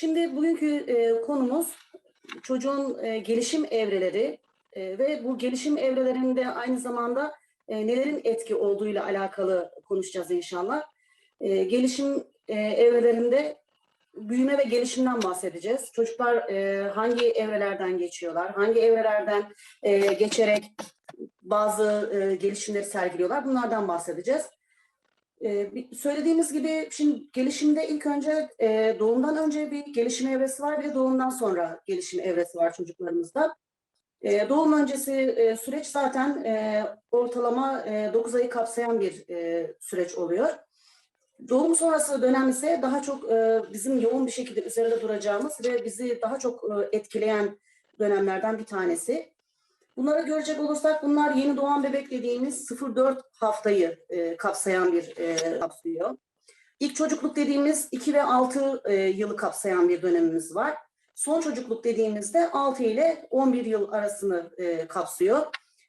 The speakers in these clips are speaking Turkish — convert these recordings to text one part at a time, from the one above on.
Şimdi bugünkü e, konumuz çocuğun e, gelişim evreleri e, ve bu gelişim evrelerinde aynı zamanda e, nelerin etki olduğuyla alakalı konuşacağız inşallah. E, gelişim e, evrelerinde büyüme ve gelişimden bahsedeceğiz. Çocuklar e, hangi evrelerden geçiyorlar, hangi evrelerden e, geçerek bazı e, gelişimleri sergiliyorlar bunlardan bahsedeceğiz. Ee, söylediğimiz gibi şimdi gelişimde ilk önce e, doğumdan önce bir gelişim evresi var de doğumdan sonra gelişim evresi var çocuklarımızda. E, doğum öncesi e, süreç zaten e, ortalama e, 9 ayı kapsayan bir süreç oluyor. Doğum sonrası dönem ise daha çok bizim yoğun bir şekilde üzerinde duracağımız ve bizi daha çok etkileyen dönemlerden bir tanesi. Bunları görecek olursak bunlar yeni doğan bebek dediğimiz 0-4 haftayı e, kapsayan bir e, kapsıyor. İlk çocukluk dediğimiz 2 ve 6 e, yılı kapsayan bir dönemimiz var. Son çocukluk dediğimizde 6 ile 11 yıl arasını e, kapsıyor.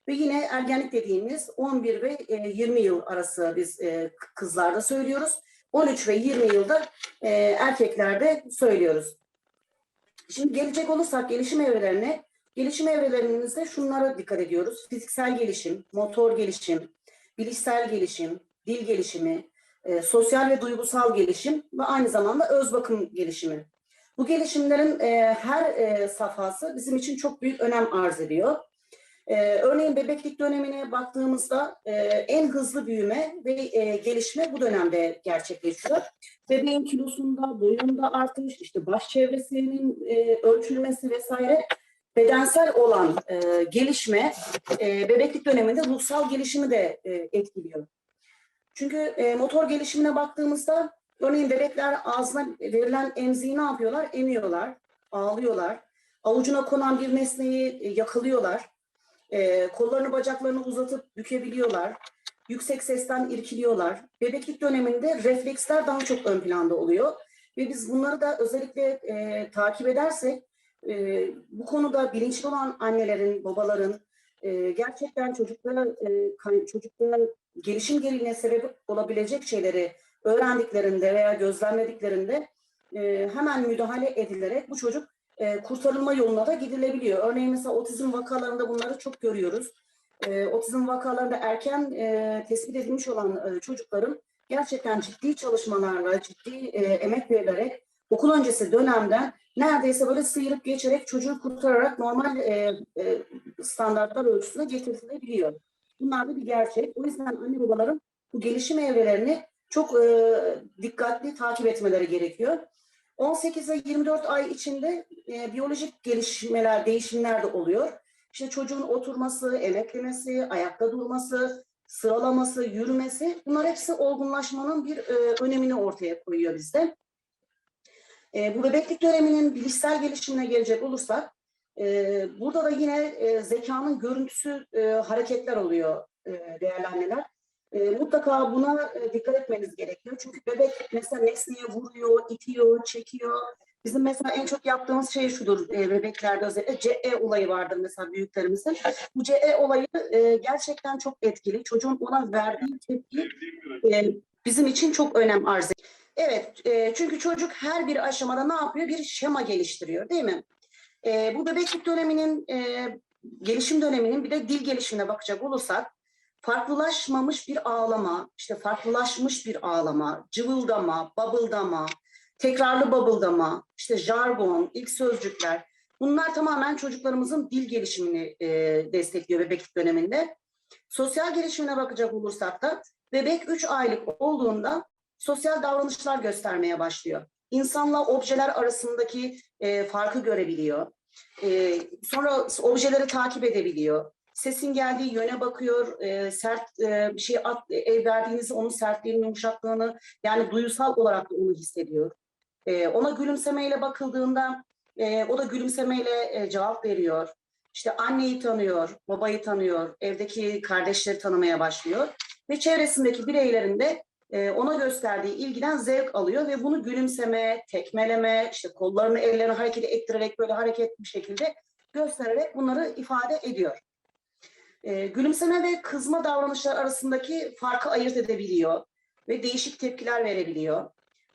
Ve yine ergenlik dediğimiz 11 ve e, 20 yıl arası biz e, kızlarda söylüyoruz. 13 ve 20 yılda e, erkeklerde söylüyoruz. Şimdi gelecek olursak gelişim evrelerine, gelişim evrelerimizde şunlara dikkat ediyoruz. Fiziksel gelişim, motor gelişim, bilişsel gelişim, dil gelişimi, e, sosyal ve duygusal gelişim ve aynı zamanda öz bakım gelişimi. Bu gelişimlerin e, her e, safhası bizim için çok büyük önem arz ediyor. E, örneğin bebeklik dönemine baktığımızda e, en hızlı büyüme ve e, gelişme bu dönemde gerçekleşiyor. Bebeğin kilosunda, boyunda artış, işte baş çevresinin e, ölçülmesi vesaire bedensel olan e, gelişme e, bebeklik döneminde ruhsal gelişimi de e, etkiliyor. Çünkü e, motor gelişimine baktığımızda örneğin bebekler ağzına verilen emziği ne yapıyorlar? Emiyorlar, ağlıyorlar. Avucuna konan bir nesneyi e, yakalıyorlar. E, kollarını bacaklarını uzatıp bükebiliyorlar. Yüksek sesten irkiliyorlar. Bebeklik döneminde refleksler daha çok ön planda oluyor. Ve biz bunları da özellikle e, takip edersek e, bu konuda bilinçli olan annelerin, babaların e, gerçekten çocuklara e, çocuklara gelişim geriliğine sebep olabilecek şeyleri öğrendiklerinde veya gözlemlediklerinde e, hemen müdahale edilerek bu çocuk e, kurtarılma yoluna da gidilebiliyor. Örneğin mesela otizm vakalarında bunları çok görüyoruz. E, otizm vakalarında erken e, tespit edilmiş olan e, çocukların gerçekten ciddi çalışmalarla, ciddi e, emek verilerek okul öncesi dönemden neredeyse böyle sıyırıp geçerek çocuğu kurtararak normal e, e, standartlar ölçüsüne getirilebiliyor. Bunlar da bir gerçek. O yüzden anne babaların bu gelişim evrelerini çok e, dikkatli takip etmeleri gerekiyor. 18 ve 24 ay içinde e, biyolojik gelişmeler, değişimler de oluyor. İşte çocuğun oturması, emeklemesi, ayakta durması, sıralaması, yürümesi bunlar hepsi olgunlaşmanın bir e, önemini ortaya koyuyor bizde. E, bu bebeklik döneminin bilişsel gelişimine gelecek olursak, e, burada da yine e, zekanın görüntüsü e, hareketler oluyor e, değerli anneler. E, mutlaka buna e, dikkat etmeniz gerekiyor. Çünkü bebek mesela nesneye vuruyor, itiyor, çekiyor. Bizim mesela en çok yaptığımız şey şudur e, bebeklerde özellikle CE olayı vardır mesela büyüklerimizin. Bu CE olayı e, gerçekten çok etkili. Çocuğun ona verdiği tepki e, bizim için çok önem arz ediyor. Evet, e, çünkü çocuk her bir aşamada ne yapıyor? Bir şema geliştiriyor değil mi? E, bu bebeklik döneminin, e, gelişim döneminin bir de dil gelişimine bakacak olursak, farklılaşmamış bir ağlama, işte farklılaşmış bir ağlama, cıvıldama, babıldama, tekrarlı babıldama, işte jargon, ilk sözcükler, bunlar tamamen çocuklarımızın dil gelişimini e, destekliyor bebeklik döneminde. Sosyal gelişimine bakacak olursak da bebek 3 aylık olduğunda sosyal davranışlar göstermeye başlıyor. İnsanla objeler arasındaki e, farkı görebiliyor. E, sonra objeleri takip edebiliyor. Sesin geldiği yöne bakıyor, e, sert e, bir şey at, el verdiğinizde onun sertliğini, yumuşaklığını yani duysal olarak da onu hissediyor. E, ona gülümsemeyle bakıldığında e, o da gülümsemeyle e, cevap veriyor. İşte anneyi tanıyor, babayı tanıyor, evdeki kardeşleri tanımaya başlıyor ve çevresindeki bireylerin de e, ona gösterdiği ilgiden zevk alıyor ve bunu gülümseme, tekmeleme, işte kollarını ellerini hareket ettirerek böyle hareketli bir şekilde göstererek bunları ifade ediyor. E, gülümseme ve kızma davranışlar arasındaki farkı ayırt edebiliyor ve değişik tepkiler verebiliyor.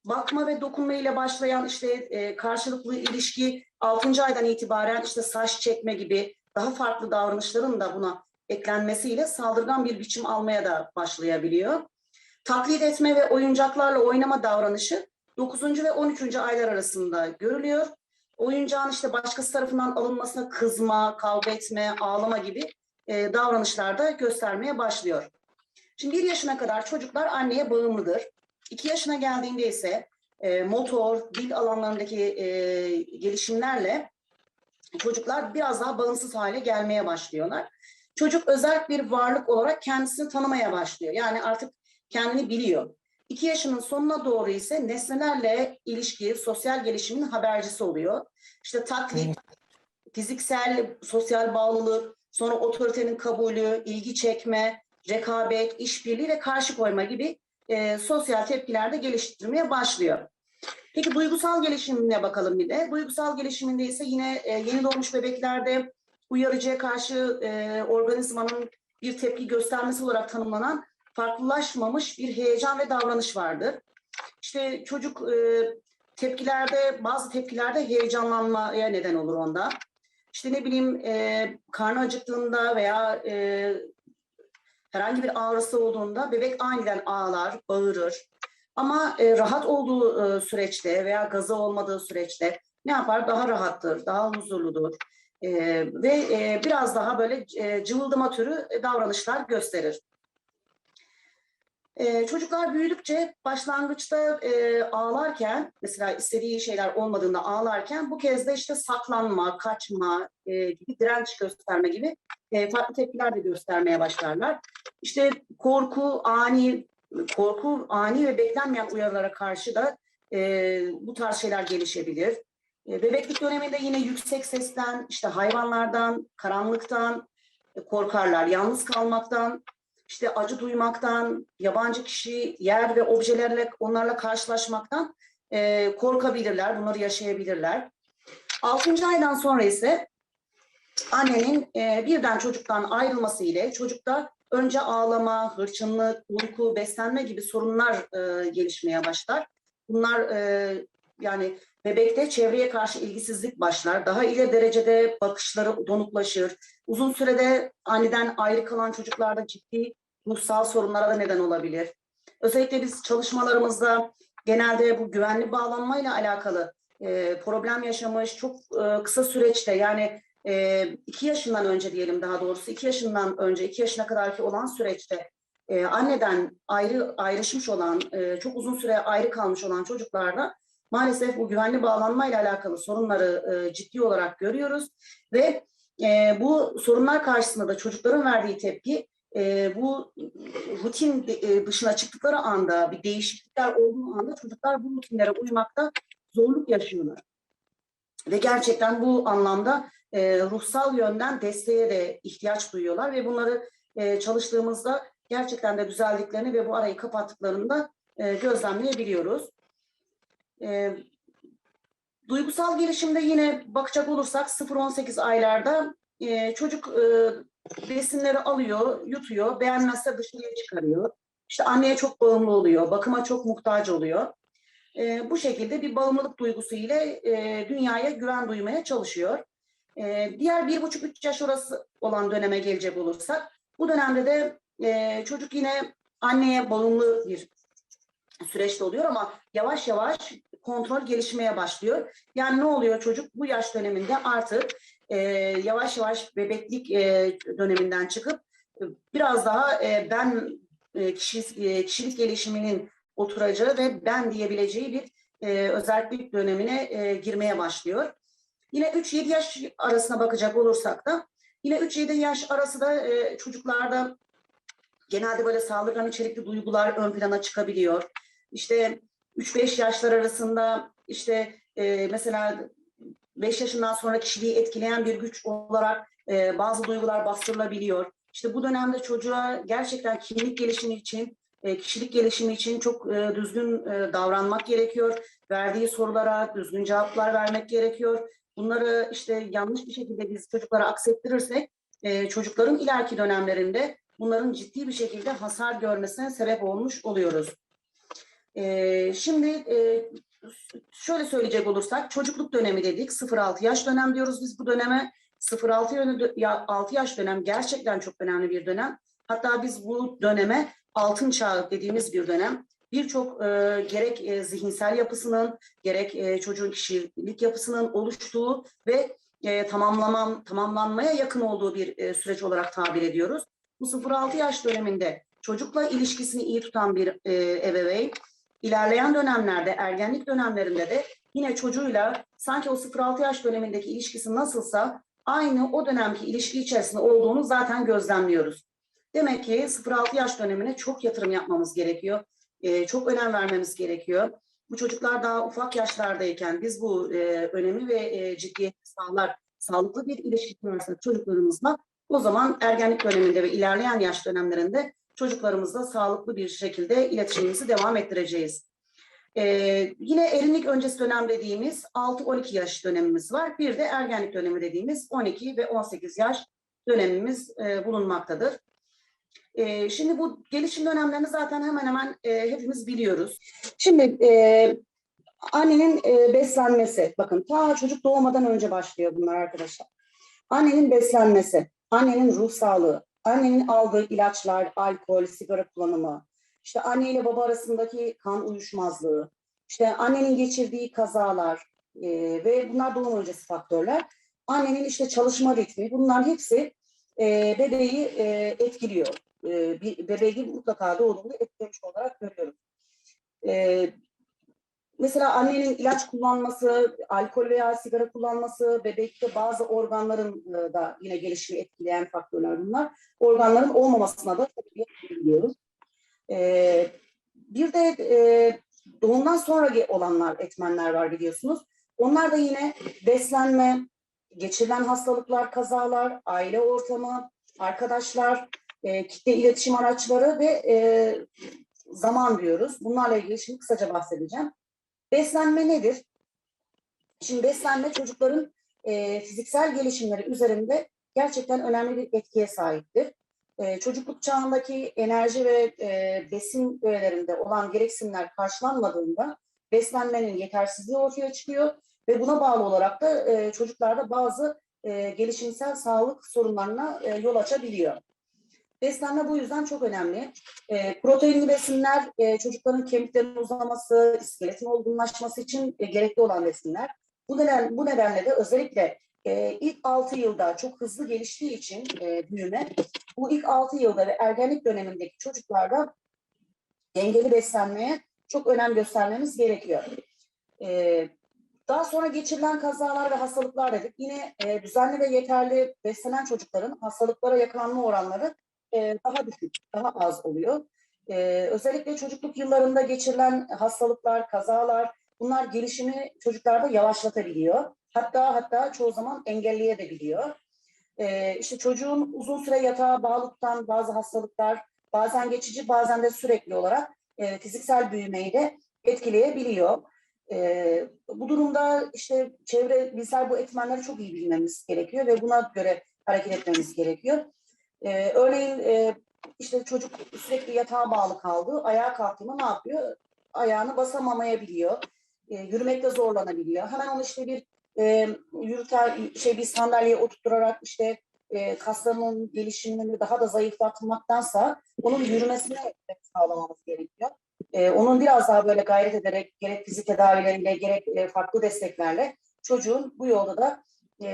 bakma ve dokunma ile başlayan işte e, karşılıklı ilişki 6. aydan itibaren işte saç çekme gibi daha farklı davranışların da buna eklenmesiyle saldırgan bir biçim almaya da başlayabiliyor. Taklit etme ve oyuncaklarla oynama davranışı 9. ve 13. aylar arasında görülüyor. Oyuncağın işte başkası tarafından alınmasına kızma, kavga etme, ağlama gibi e, davranışlar da göstermeye başlıyor. Şimdi bir yaşına kadar çocuklar anneye bağımlıdır. İki yaşına geldiğinde ise e, motor, dil alanlarındaki e, gelişimlerle çocuklar biraz daha bağımsız hale gelmeye başlıyorlar. Çocuk özel bir varlık olarak kendisini tanımaya başlıyor. Yani artık kendini biliyor. İki yaşının sonuna doğru ise nesnelerle ilişki, sosyal gelişimin habercisi oluyor. İşte taklit, fiziksel, sosyal bağlılık, sonra otoritenin kabulü, ilgi çekme, rekabet, işbirliği ve karşı koyma gibi e, sosyal tepkiler de geliştirmeye başlıyor. Peki duygusal gelişimine bakalım bir de. Duygusal gelişiminde ise yine e, yeni doğmuş bebeklerde uyarıcıya karşı e, organizmanın bir tepki göstermesi olarak tanımlanan farklılaşmamış bir heyecan ve davranış vardır. İşte çocuk e, tepkilerde, bazı tepkilerde heyecanlanmaya neden olur onda. İşte ne bileyim e, karnı acıktığında veya e, herhangi bir ağrısı olduğunda bebek aniden ağlar, bağırır. Ama e, rahat olduğu e, süreçte veya gazı olmadığı süreçte ne yapar? Daha rahattır, daha huzurludur. E, ve e, biraz daha böyle e, cıvıldama türü davranışlar gösterir. E, çocuklar büyüdükçe başlangıçta e, ağlarken, mesela istediği şeyler olmadığında ağlarken bu kez de işte saklanma, kaçma e, gibi direnç gösterme gibi e, farklı tepkiler de göstermeye başlarlar. İşte korku, ani korku, ani ve beklenmeyen uyarılara karşı da e, bu tarz şeyler gelişebilir. E, bebeklik döneminde yine yüksek sesten, işte hayvanlardan, karanlıktan e, korkarlar, yalnız kalmaktan, işte acı duymaktan, yabancı kişi, yer ve objelerle onlarla karşılaşmaktan e, korkabilirler, bunları yaşayabilirler. 6. aydan sonra ise annenin e, birden çocuktan ayrılması ile çocukta önce ağlama, hırçınlık, uyku, beslenme gibi sorunlar e, gelişmeye başlar. Bunlar e, yani bebekte çevreye karşı ilgisizlik başlar. Daha ileri derecede bakışları donuklaşır. Uzun sürede aniden ayrı kalan çocuklarda ciddi ruhsal sorunlara da neden olabilir. Özellikle biz çalışmalarımızda genelde bu güvenli bağlanmayla alakalı e, problem yaşamış çok e, kısa süreçte yani e, iki yaşından önce diyelim daha doğrusu iki yaşından önce iki yaşına kadarki olan süreçte e, anneden ayrı ayrışmış olan e, çok uzun süre ayrı kalmış olan çocuklarda maalesef bu güvenli bağlanmayla alakalı sorunları e, ciddi olarak görüyoruz ve e, bu sorunlar karşısında da çocukların verdiği tepki e, bu rutin e, dışına çıktıkları anda bir değişiklikler olduğu anda çocuklar bu rutinlere uymakta zorluk yaşıyorlar. Ve gerçekten bu anlamda e, ruhsal yönden desteğe de ihtiyaç duyuyorlar ve bunları e, çalıştığımızda gerçekten de düzeldiklerini ve bu arayı kapattıklarını da e, gözlemleyebiliyoruz. E, duygusal gelişimde yine bakacak olursak 0-18 aylarda e, çocuk e, besinleri alıyor, yutuyor, beğenmezse dışarıya çıkarıyor. İşte anneye çok bağımlı oluyor, bakıma çok muhtaç oluyor. E, bu şekilde bir bağımlılık duygusu ile e, dünyaya güven duymaya çalışıyor. E, diğer bir buçuk üç yaş orası olan döneme gelecek olursak, bu dönemde de e, çocuk yine anneye bağımlı bir süreçte oluyor ama yavaş yavaş kontrol gelişmeye başlıyor. Yani ne oluyor çocuk bu yaş döneminde artık e, yavaş yavaş bebeklik e, döneminden çıkıp biraz daha e, ben e, kişi, e, kişilik gelişiminin oturacağı ve ben diyebileceği bir e, özellik dönemine e, girmeye başlıyor. Yine 3-7 yaş arasına bakacak olursak da yine 3-7 yaş arası da e, çocuklarda genelde böyle saldırgan içerikli duygular ön plana çıkabiliyor. İşte 3-5 yaşlar arasında işte e, mesela 5 yaşından sonra kişiliği etkileyen bir güç olarak e, bazı duygular bastırılabiliyor. İşte bu dönemde çocuğa gerçekten kimlik gelişimi için, e, kişilik gelişimi için çok e, düzgün e, davranmak gerekiyor. Verdiği sorulara düzgün cevaplar vermek gerekiyor. Bunları işte yanlış bir şekilde biz çocuklara aksettirirsek e, çocukların ileriki dönemlerinde bunların ciddi bir şekilde hasar görmesine sebep olmuş oluyoruz. Ee, şimdi e, şöyle söyleyecek olursak çocukluk dönemi dedik. 0-6 yaş dönem diyoruz biz bu döneme. 0-6 yönü- ya- 6 yaş dönem gerçekten çok önemli bir dönem. Hatta biz bu döneme altın çağı dediğimiz bir dönem. Birçok e, gerek e, zihinsel yapısının, gerek e, çocuğun kişilik yapısının oluştuğu ve e, tamamlamam, tamamlanmaya yakın olduğu bir e, süreç olarak tabir ediyoruz. Bu 0-6 yaş döneminde çocukla ilişkisini iyi tutan bir e, ebeveyn, ilerleyen dönemlerde, ergenlik dönemlerinde de yine çocuğuyla sanki o 0-6 yaş dönemindeki ilişkisi nasılsa aynı o dönemki ilişki içerisinde olduğunu zaten gözlemliyoruz. Demek ki 0-6 yaş dönemine çok yatırım yapmamız gerekiyor. E, çok önem vermemiz gerekiyor. Bu çocuklar daha ufak yaşlardayken biz bu e, önemi ve e, ciddiyeti sağlar, sağlıklı bir ilişki kurarsak çocuklarımızla o zaman ergenlik döneminde ve ilerleyen yaş dönemlerinde çocuklarımızla sağlıklı bir şekilde iletişimimizi devam ettireceğiz. Ee, yine erinlik öncesi dönem dediğimiz 6-12 yaş dönemimiz var. Bir de ergenlik dönemi dediğimiz 12 ve 18 yaş dönemimiz e, bulunmaktadır. Ee, şimdi bu gelişim dönemlerini zaten hemen hemen e, hepimiz biliyoruz. Şimdi e, annenin e, beslenmesi, bakın ta çocuk doğmadan önce başlıyor bunlar arkadaşlar. Annenin beslenmesi, annenin ruh sağlığı, annenin aldığı ilaçlar, alkol, sigara kullanımı, işte anne ile baba arasındaki kan uyuşmazlığı, işte annenin geçirdiği kazalar e, ve bunlar doğum öncesi faktörler. Annenin işte çalışma ritmi, bunların hepsi e, bebeği e, etkiliyor. E, bebeği mutlaka doğduğunda etkilemiş olarak görüyoruz. E, Mesela annenin ilaç kullanması, alkol veya sigara kullanması, bebekte bazı organların e, da yine gelişimi etkileyen faktörler bunlar. Organların olmamasına da veriyoruz. Ee, bir de e, doğumdan sonra olanlar, etmenler var biliyorsunuz. Onlar da yine beslenme, geçirilen hastalıklar, kazalar, aile ortamı, arkadaşlar, e, kitle iletişim araçları ve e, zaman diyoruz. Bunlarla ilgili şimdi kısaca bahsedeceğim. Beslenme nedir? Şimdi beslenme çocukların e, fiziksel gelişimleri üzerinde gerçekten önemli bir etkiye sahiptir. E, çocukluk çağındaki enerji ve e, besin öğelerinde olan gereksinimler karşılanmadığında beslenmenin yetersizliği ortaya çıkıyor ve buna bağlı olarak da e, çocuklarda bazı e, gelişimsel sağlık sorunlarına e, yol açabiliyor. Beslenme bu yüzden çok önemli. E, proteinli besinler e, çocukların kemiklerinin uzaması, iskeletin olgunlaşması için e, gerekli olan besinler. Bu, neden, bu nedenle de özellikle e, ilk 6 yılda çok hızlı geliştiği için e, büyüme, bu ilk 6 yılda ve ergenlik dönemindeki çocuklarda dengeli beslenmeye çok önem göstermemiz gerekiyor. E, daha sonra geçirilen kazalar ve hastalıklar dedik. Yine e, düzenli ve yeterli beslenen çocukların hastalıklara yakalanma oranları e, daha düşük, daha az oluyor. E, özellikle çocukluk yıllarında geçirilen hastalıklar, kazalar, bunlar gelişimi çocuklarda yavaşlatabiliyor. Hatta hatta çoğu zaman engelleyebiliyor. E, işte çocuğun uzun süre yatağa bağlı tutan bazı hastalıklar, bazen geçici, bazen de sürekli olarak e, fiziksel büyümeyi de etkileyebiliyor. E, bu durumda işte çevre, bizler bu etmenleri çok iyi bilmemiz gerekiyor ve buna göre hareket etmemiz gerekiyor. Ee, örneğin e, işte çocuk sürekli yatağa bağlı kaldı. Ayağa kalktığında ne yapıyor? Ayağını basamamayabiliyor. E, yürümekte zorlanabiliyor. Hemen onu işte bir e, yürüter, şey bir sandalyeye oturtturarak işte e, kaslarının gelişimini daha da zayıflatmaktansa onun yürümesine sağlamamız gerekiyor. E, onun biraz daha böyle gayret ederek gerek fizik tedavileriyle gerek e, farklı desteklerle çocuğun bu yolda da e,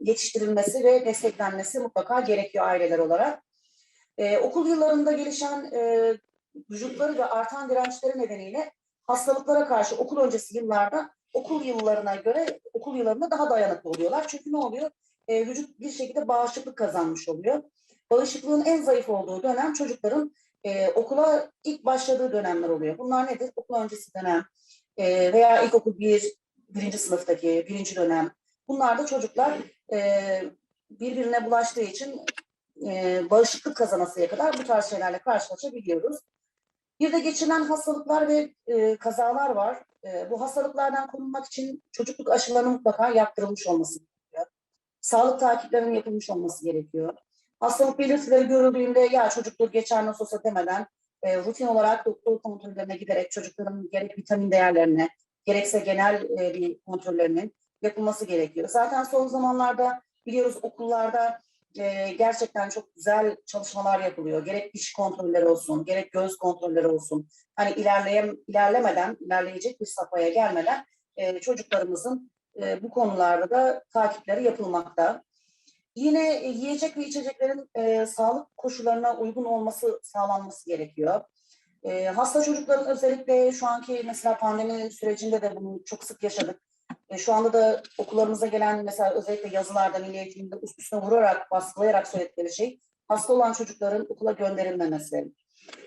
yetiştirilmesi ve desteklenmesi mutlaka gerekiyor aileler olarak. E, okul yıllarında gelişen e, vücutları ve artan dirençleri nedeniyle hastalıklara karşı okul öncesi yıllarda okul yıllarına göre okul yıllarında daha dayanıklı oluyorlar. Çünkü ne oluyor? E, vücut bir şekilde bağışıklık kazanmış oluyor. Bağışıklığın en zayıf olduğu dönem çocukların e, okula ilk başladığı dönemler oluyor. Bunlar nedir? Okul öncesi dönem e, veya ilkokul bir, birinci sınıftaki birinci dönem, Bunlar çocuklar e, birbirine bulaştığı için e, bağışıklık kazanasıya kadar bu tarz şeylerle karşılaşabiliyoruz. Bir de geçirilen hastalıklar ve e, kazalar var. E, bu hastalıklardan korunmak için çocukluk aşılarının mutlaka yaptırılmış olması gerekiyor. Sağlık takiplerinin yapılmış olması gerekiyor. Hastalık belirtileri görüldüğünde ya çocukluğu geçer nasıl olsa demeden e, rutin olarak doktor kontrollerine giderek çocukların gerek vitamin değerlerine gerekse genel e, bir kontrollerinin yapılması gerekiyor. Zaten son zamanlarda biliyoruz okullarda e, gerçekten çok güzel çalışmalar yapılıyor. Gerek diş kontrolleri olsun, gerek göz kontrolleri olsun. Hani ilerleyem, ilerlemeden, ilerleyecek bir safhaya gelmeden e, çocuklarımızın e, bu konularda da takipleri yapılmakta. Yine e, yiyecek ve içeceklerin e, sağlık koşullarına uygun olması sağlanması gerekiyor. E, hasta çocukların özellikle şu anki mesela pandemi sürecinde de bunu çok sık yaşadık. E, şu anda da okullarımıza gelen mesela özellikle yazılarda milli eğitimde üst üste vurarak, baskılayarak söyledikleri şey hasta olan çocukların okula gönderilmemesi.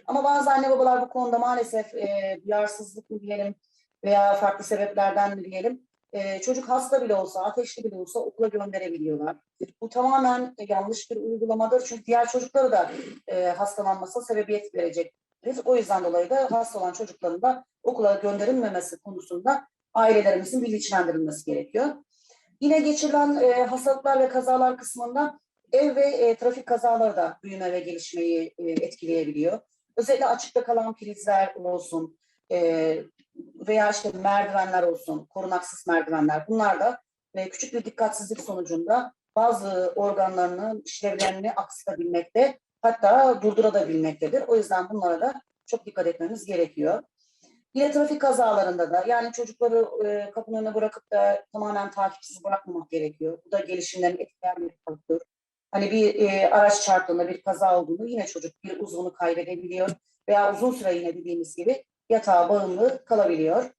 Ama bazı anne babalar bu konuda maalesef e, duyarsızlık mı diyelim veya farklı sebeplerden mi diyelim e, çocuk hasta bile olsa, ateşli bile olsa okula gönderebiliyorlar. Bu tamamen yanlış bir uygulamadır. Çünkü diğer çocukları da e, hastalanmasına sebebiyet verecektir. O yüzden dolayı da hasta olan çocukların da okula gönderilmemesi konusunda ailelerimizin bilinçlendirilmesi gerekiyor. Yine geçirilen e, hastalıklar ve kazalar kısmında ev ve e, trafik kazaları da büyüme ve gelişmeyi e, etkileyebiliyor. Özellikle açıkta kalan prizler olsun e, veya işte merdivenler olsun, korunaksız merdivenler bunlar da e, küçük bir dikkatsizlik sonucunda bazı organlarının işlevlerini aksatabilmekte hatta durdurabilmektedir. O yüzden bunlara da çok dikkat etmemiz gerekiyor. Yine trafik kazalarında da yani çocukları e, kapının önüne bırakıp da tamamen takipsiz bırakmamak gerekiyor. Bu da gelişimlerini etkileyen bir faktör. Hani bir e, araç çarptığında bir kaza olduğunda yine çocuk bir uzvunu kaybedebiliyor veya uzun süre yine dediğimiz gibi yatağa bağımlı kalabiliyor.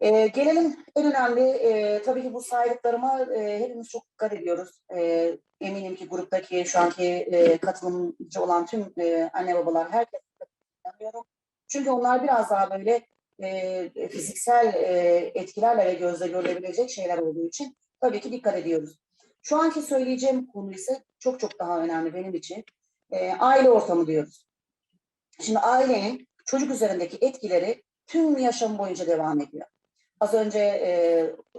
E, gelelim en önemli, e, tabii ki bu saydıklarıma e, hepimiz çok dikkat ediyoruz. E, eminim ki gruptaki şu anki e, katılımcı olan tüm e, anne babalar herkes inanıyorum. Çünkü onlar biraz daha böyle e, fiziksel e, etkilerle ve gözle görülebilecek şeyler olduğu için tabii ki dikkat ediyoruz. Şu anki söyleyeceğim konu ise çok çok daha önemli benim için. E, aile ortamı diyoruz. Şimdi ailenin çocuk üzerindeki etkileri tüm yaşam boyunca devam ediyor. Az önce e,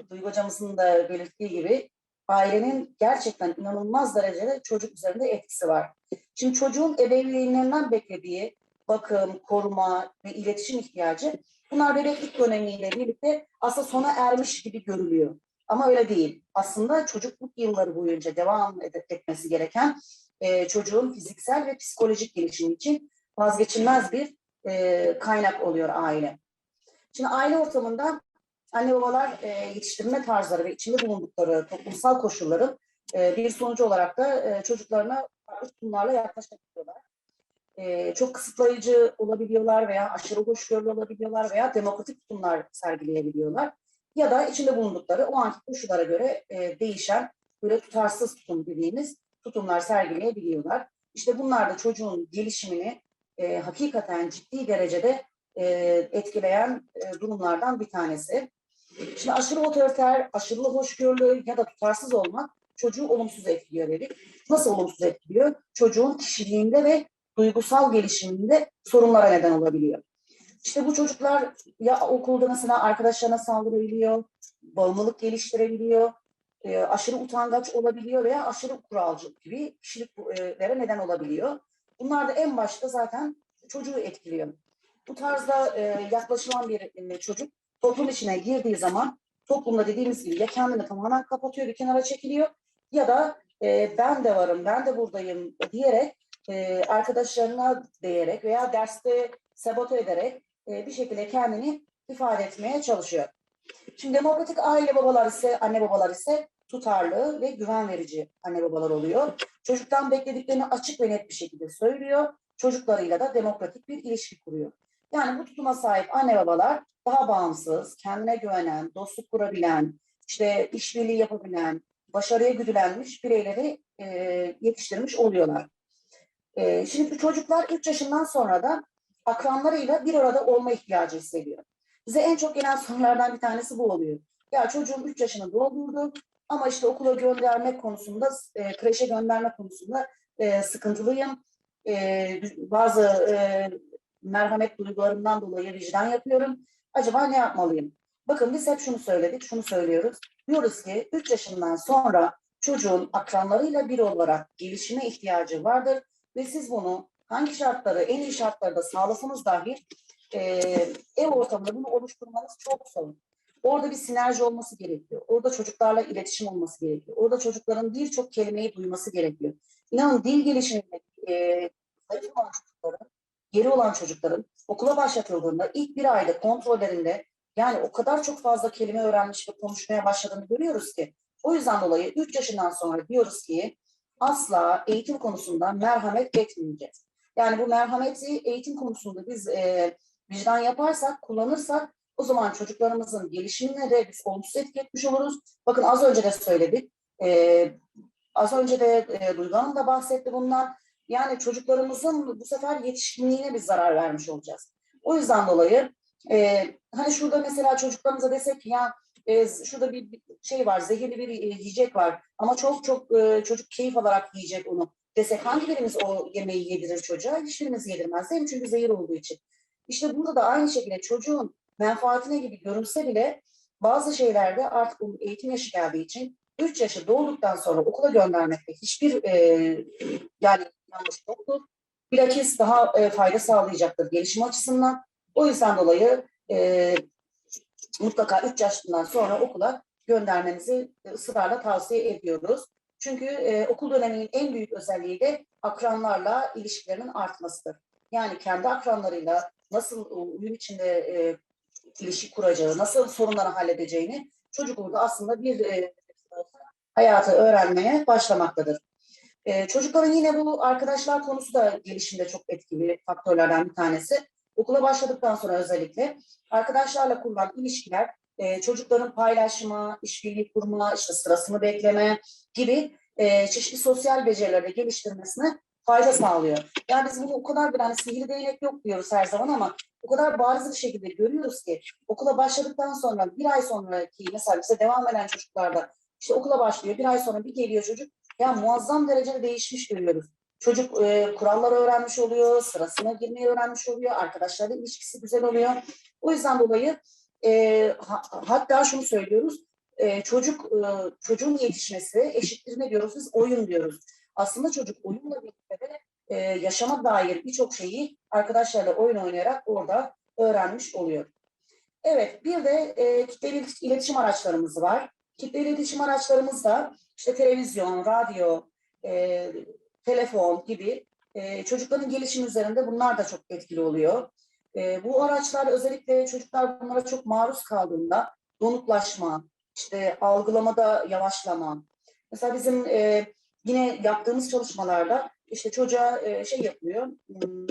Duygu hocamızın da belirttiği gibi ailenin gerçekten inanılmaz derecede çocuk üzerinde etkisi var. Şimdi çocuğun ebeveynlerinden beklediği bakım, koruma ve iletişim ihtiyacı bunlar bebeklik dönemiyle birlikte aslında sona ermiş gibi görülüyor. Ama öyle değil. Aslında çocukluk yılları boyunca devam etmesi gereken e, çocuğun fiziksel ve psikolojik gelişimi için vazgeçilmez bir e, kaynak oluyor aile. Şimdi aile ortamında anne babalar e, yetiştirme tarzları ve içinde bulundukları toplumsal koşulların e, bir sonucu olarak da e, çocuklarına farklı tutumlarla yaklaşabiliyorlar. E, çok kısıtlayıcı olabiliyorlar veya aşırı hoşgörülü olabiliyorlar veya demokratik tutumlar sergileyebiliyorlar. Ya da içinde bulundukları o anki koşullara göre e, değişen böyle tutarsız tutum dediğimiz tutumlar sergileyebiliyorlar. İşte bunlar da çocuğun gelişimini e, hakikaten ciddi derecede e, etkileyen e, durumlardan bir tanesi. Şimdi aşırı otoriter, aşırı hoşgörülü ya da tutarsız olmak çocuğu olumsuz etkiliyor dedik. Nasıl olumsuz etkiliyor? Çocuğun kişiliğinde ve duygusal gelişiminde sorunlara neden olabiliyor. İşte bu çocuklar ya okulda mesela arkadaşlarına saldırabiliyor, bağımlılık geliştirebiliyor, e, aşırı utangaç olabiliyor veya aşırı kuralcı gibi kişiliklere neden olabiliyor. Bunlar da en başta zaten çocuğu etkiliyor. Bu tarzda e, yaklaşılan bir e, çocuk toplum içine girdiği zaman toplumda dediğimiz gibi ya kendini tamamen kapatıyor, bir kenara çekiliyor ya da e, ben de varım, ben de buradayım diyerek e, arkadaşlarına değerek veya derste sabote ederek e, bir şekilde kendini ifade etmeye çalışıyor. Şimdi demokratik aile babalar ise, anne babalar ise tutarlı ve güven verici anne babalar oluyor. Çocuktan beklediklerini açık ve net bir şekilde söylüyor. Çocuklarıyla da demokratik bir ilişki kuruyor. Yani bu tutuma sahip anne babalar daha bağımsız, kendine güvenen, dostluk kurabilen, işte işbirliği yapabilen, başarıya güdülenmiş bireyleri e, yetiştirmiş oluyorlar. E, şimdi çocuklar 3 yaşından sonra da akranlarıyla bir arada olma ihtiyacı hissediyor. Bize en çok gelen sorulardan bir tanesi bu oluyor. Ya çocuğum 3 yaşını doldurdu ama işte okula göndermek konusunda, e, kreşe gönderme konusunda e, sıkıntılıyım. E, bazı merhamet duygularımdan dolayı vicdan yapıyorum. Acaba ne yapmalıyım? Bakın biz hep şunu söyledik, şunu söylüyoruz. Diyoruz ki 3 yaşından sonra çocuğun akranlarıyla bir olarak gelişime ihtiyacı vardır ve siz bunu hangi şartları, en iyi şartları da sağlasanız dahi e, ev ortamında bunu oluşturmanız çok zor. Orada bir sinerji olması gerekiyor. Orada çocuklarla iletişim olması gerekiyor. Orada çocukların birçok kelimeyi duyması gerekiyor. İnanın dil gelişiminde e, zayıf olan çocukların, geri olan çocukların okula başlatıldığında ilk bir ayda kontrollerinde yani o kadar çok fazla kelime öğrenmiş ve konuşmaya başladığını görüyoruz ki. O yüzden dolayı 3 yaşından sonra diyoruz ki asla eğitim konusunda merhamet etmeyeceğiz. Yani bu merhameti eğitim konusunda biz e, vicdan yaparsak, kullanırsak o zaman çocuklarımızın gelişimine de biz olumsuz etki etmiş oluruz. Bakın az önce de söyledik. E, az önce de e, Duygu Hanım da bahsetti bundan. Yani çocuklarımızın bu sefer yetişkinliğine biz zarar vermiş olacağız. O yüzden dolayı e, hani şurada mesela çocuklarımıza desek ki ya e, şurada bir, şey var, zehirli bir e, yiyecek var ama çok çok e, çocuk keyif alarak yiyecek onu desek hangi birimiz o yemeği yedirir çocuğa? Hiçbirimiz yedirmez değil mi? Çünkü zehir olduğu için. İşte burada da aynı şekilde çocuğun menfaatine gibi görünse bile bazı şeylerde artık onun eğitim yaşı geldiği için 3 yaşı doğduktan sonra okula göndermekte hiçbir e, yani yanlış yoktur. Bilakis daha e, fayda sağlayacaktır gelişim açısından. O yüzden dolayı e, mutlaka 3 yaşından sonra okula göndermenizi ısrarla tavsiye ediyoruz. Çünkü e, okul döneminin en büyük özelliği de akranlarla ilişkilerinin artmasıdır. Yani kendi akranlarıyla nasıl uyum içinde e, ilişki kuracağı, nasıl sorunları halledeceğini çocuk orada aslında bir e, hayatı öğrenmeye başlamaktadır. E, çocukların yine bu arkadaşlar konusu da gelişimde çok etkili faktörlerden bir tanesi. Okula başladıktan sonra özellikle arkadaşlarla kurulan ilişkiler e, çocukların paylaşma, işbirliği kurma, işte sırasını bekleme gibi e, çeşitli sosyal becerileri geliştirmesine fayda sağlıyor. Yani biz bunu o kadar bir hani sihirli değnek yok diyoruz her zaman ama o kadar bariz bir şekilde görüyoruz ki okula başladıktan sonra bir ay sonraki mesela bize devam eden çocuklarda işte okula başlıyor bir ay sonra bir geliyor çocuk ya muazzam derecede değişmiş görüyoruz. Çocuk e, kuralları öğrenmiş oluyor, sırasına girmeyi öğrenmiş oluyor, arkadaşlarla ilişkisi güzel oluyor. O yüzden dolayı e, ha, hatta şunu söylüyoruz, e, çocuk e, çocuğun yetişmesi eşittir ne diyoruz biz? Oyun diyoruz. Aslında çocuk oyunla birlikte de e, yaşama dair birçok şeyi arkadaşlarla oyun oynayarak orada öğrenmiş oluyor. Evet, bir de e, kitleli iletişim araçlarımız var. Kitleli iletişim araçlarımız da işte televizyon, radyo, e, telefon gibi e, çocukların gelişimi üzerinde bunlar da çok etkili oluyor. E, bu araçlar özellikle çocuklar bunlara çok maruz kaldığında donuklaşma, işte algılamada yavaşlama. Mesela bizim e, yine yaptığımız çalışmalarda işte çocuğa e, şey yapılıyor, hmm,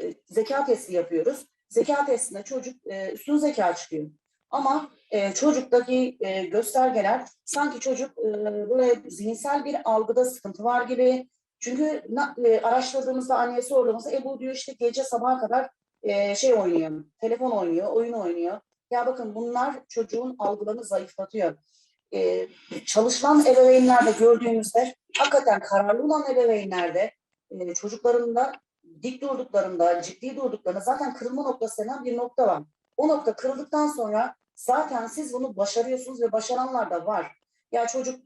e, zeka testi yapıyoruz. Zeka testinde çocuk e, üstün zeka çıkıyor. Ama e, çocuktaki e, göstergeler sanki çocuk e, böyle zihinsel bir algıda sıkıntı var gibi. Çünkü e, araştırdığımızda anneye sorduğumuzda e bu diyor işte gece sabaha kadar e, şey oynuyor, telefon oynuyor, oyun oynuyor. Ya bakın bunlar çocuğun algılarını zayıflatıyor. Ee, çalışan ebeveynlerde gördüğümüzde hakikaten kararlı olan ebeveynlerde e, çocuklarında dik durduklarında, ciddi durduklarında zaten kırılma noktası denen bir nokta var. O nokta kırıldıktan sonra zaten siz bunu başarıyorsunuz ve başaranlar da var. Ya çocuk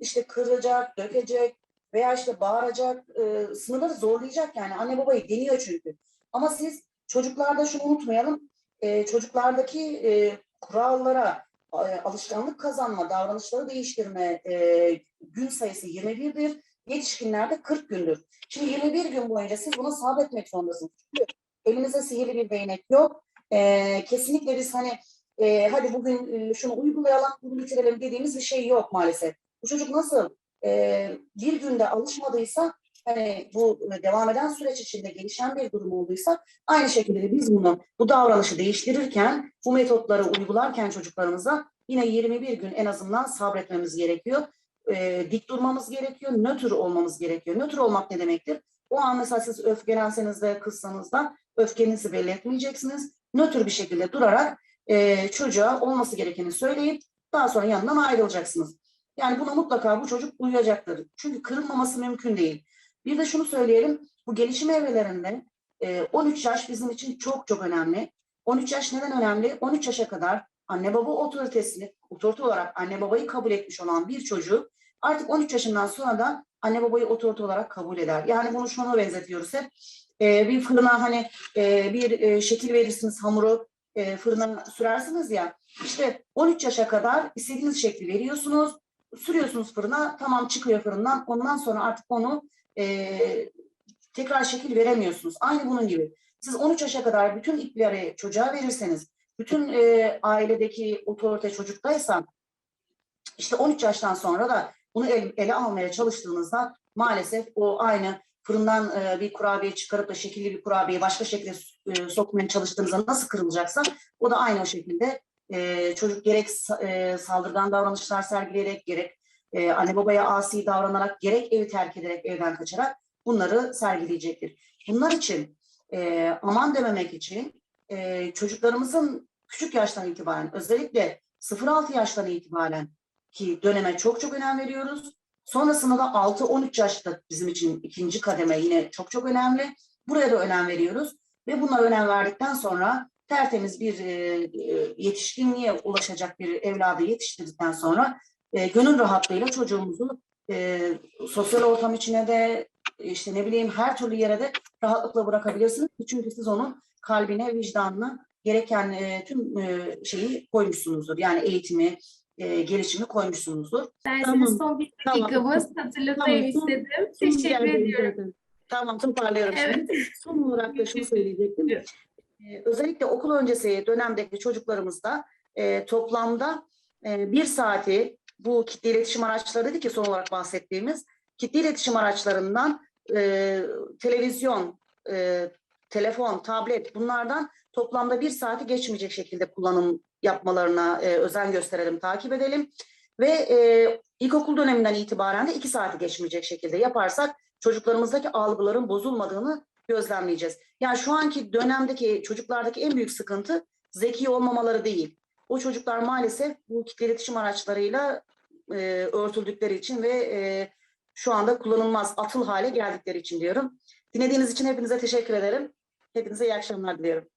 işte kıracak, dökecek veya işte bağıracak, e, sınırları zorlayacak yani. Anne babayı deniyor çünkü. Ama siz çocuklarda şunu unutmayalım, e, çocuklardaki e, kurallara e, alışkanlık kazanma, davranışları değiştirme e, gün sayısı 21'dir. Yetişkinlerde 40 gündür. Şimdi 21 gün boyunca siz bunu sabretmek zorundasınız. Çünkü elinizde sihirli bir değnek yok. E, kesinlikle biz hani e, hadi bugün e, şunu uygulayalım, bunu bitirelim dediğimiz bir şey yok maalesef. Bu çocuk nasıl e, bir günde alışmadıysa hani bu devam eden süreç içinde gelişen bir durum olduysa aynı şekilde de biz bunu bu davranışı değiştirirken bu metotları uygularken çocuklarımıza yine 21 gün en azından sabretmemiz gerekiyor. E, dik durmamız gerekiyor, nötr olmamız gerekiyor. Nötr olmak ne demektir? O an mesela siz öfkelenseniz de kızsanız da öfkenizi belli etmeyeceksiniz. Nötr bir şekilde durarak e, çocuğa olması gerekeni söyleyip daha sonra yanından ayrılacaksınız. Yani buna mutlaka bu çocuk uyacaktır. Çünkü kırılmaması mümkün değil. Bir de şunu söyleyelim, bu gelişim evrelerinde 13 yaş bizim için çok çok önemli. 13 yaş neden önemli? 13 yaşa kadar anne baba otoritesini, otorite olarak anne babayı kabul etmiş olan bir çocuk Artık 13 yaşından sonra da anne babayı otorite olarak kabul eder. Yani bunu şuna benzetiyoruz hep. Ee, bir fırına hani e, bir e, şekil verirsiniz hamuru e, fırına sürersiniz ya. İşte 13 yaşa kadar istediğiniz şekli veriyorsunuz. Sürüyorsunuz fırına. Tamam çıkıyor fırından. Ondan sonra artık onu e, tekrar şekil veremiyorsunuz. Aynı bunun gibi. Siz 13 yaşa kadar bütün ipleri çocuğa verirseniz, bütün e, ailedeki otorite çocuktaysa işte 13 yaştan sonra da bunu el- ele almaya çalıştığınızda maalesef o aynı fırından e, bir kurabiye çıkarıp da şekilli bir kurabiyeyi başka şekilde e, sokmaya çalıştığınızda nasıl kırılacaksa o da aynı o şekilde e, çocuk gerek e, saldırgan davranışlar sergileyerek gerek e, anne babaya asi davranarak gerek evi terk ederek evden kaçarak bunları sergileyecektir. Bunlar için e, aman dememek için e, çocuklarımızın küçük yaştan itibaren özellikle 0-6 yaştan itibaren ki döneme çok çok önem veriyoruz. Sonrasında da 6-13 yaşta bizim için ikinci kademe yine çok çok önemli. Buraya da önem veriyoruz. Ve buna önem verdikten sonra tertemiz bir e, e, yetişkinliğe ulaşacak bir evladı yetiştirdikten sonra e, gönül rahatlığıyla çocuğumuzu e, sosyal ortam içine de işte ne bileyim her türlü yere de rahatlıkla bırakabilirsiniz. Çünkü siz onun kalbine, vicdanına gereken e, tüm e, şeyi koymuşsunuzdur. Yani eğitimi, e, gelişimi koymuşsunuzdur. Derseniz Tamam, son bir tamam. dakikamız hatırlatayım Tamam, istedim. Son Teşekkür ediyorum. zaten. Tamam, toparlıyorum şimdi. Evet. Son olarak da şunu söyleyecektim. Özellikle okul öncesi dönemdeki çocuklarımızda e, toplamda e, bir saati bu kitle iletişim araçları dedi ki son olarak bahsettiğimiz kitle iletişim araçlarından e, televizyon, e, telefon, tablet bunlardan toplamda bir saati geçmeyecek şekilde kullanım yapmalarına e, özen gösterelim, takip edelim. Ve e, ilkokul döneminden itibaren de iki saati geçmeyecek şekilde yaparsak çocuklarımızdaki algıların bozulmadığını gözlemleyeceğiz. Yani şu anki dönemdeki çocuklardaki en büyük sıkıntı zeki olmamaları değil. O çocuklar maalesef bu kitle iletişim araçlarıyla e, örtüldükleri için ve e, şu anda kullanılmaz, atıl hale geldikleri için diyorum. Dinlediğiniz için hepinize teşekkür ederim. Hepinize iyi akşamlar diliyorum.